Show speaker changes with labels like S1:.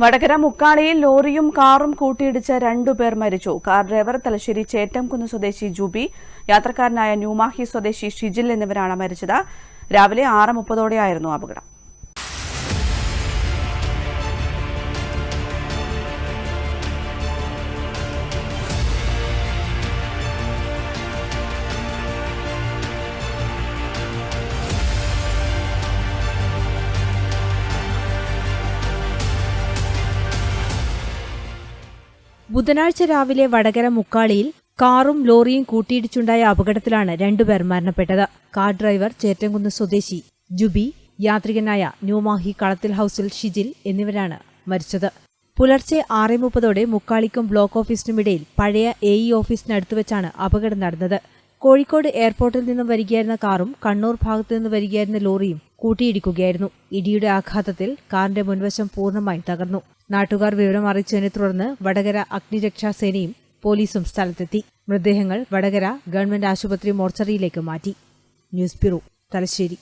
S1: വടകര മുക്കാളിയിൽ ലോറിയും കാറും കൂട്ടിയിടിച്ച രണ്ടുപേർ മരിച്ചു. കാർ ഡ്രൈവർ തലശ്ശേരി ചേറ്റംകുന്ന് സ്വദേശി ജുബി യാത്രക്കാരനായ ന്യൂമാഹി സ്വദേശി ഷിജിൽ എന്നിവരാണ് മരിച്ചത്. രാവിലെ ആറ് മുപ്പതോടെയായിരുന്നു അപകടം.
S2: ബുധനാഴ്ച രാവിലെ വടകര മുക്കാളിയിൽ കാറും ലോറിയും കൂട്ടിയിടിച്ചുണ്ടായ അപകടത്തിലാണ് രണ്ടുപേർ മരണപ്പെട്ടത്. കാർ ഡ്രൈവർ ചേറ്റംകുന്ന് സ്വദേശി ജുബി യാത്രികനായ ന്യൂമാഹി കളത്തിൽ ഹൌസിൽ ഷിജിൽ എന്നിവരാണ് മരിച്ചത്. പുലർച്ചെ ആറ് മുപ്പതോടെ മുക്കാളിക്കും ബ്ലോക്ക് ഓഫീസിനുമിടയിൽ പഴയ എ ഇ ഓഫീസിനടുത്ത് വെച്ചാണ് അപകടം നടന്നത്. കോഴിക്കോട് എയർപോർട്ടിൽ നിന്നും വരികയായിരുന്ന കാറും കണ്ണൂർ ഭാഗത്തു നിന്ന് വരികയായിരുന്ന ലോറിയും കൂട്ടിയിടിക്കുകയായിരുന്നു. ഇടിയുടെ ആഘാതത്തിൽ കാറിന്റെ മുൻവശം പൂർണമായും തകർന്നു. നാട്ടുകാർ വിവരം അറിയിച്ചതിനെ തുടർന്ന് വടകര അഗ്നിരക്ഷാസേനയും പോലീസും സ്ഥലത്തെത്തി. മൃതദേഹങ്ങൾ വടകര ഗവൺമെന്റ് ആശുപത്രി മോർച്ചറിയിലേക്ക് മാറ്റി. News bureau Thalassery.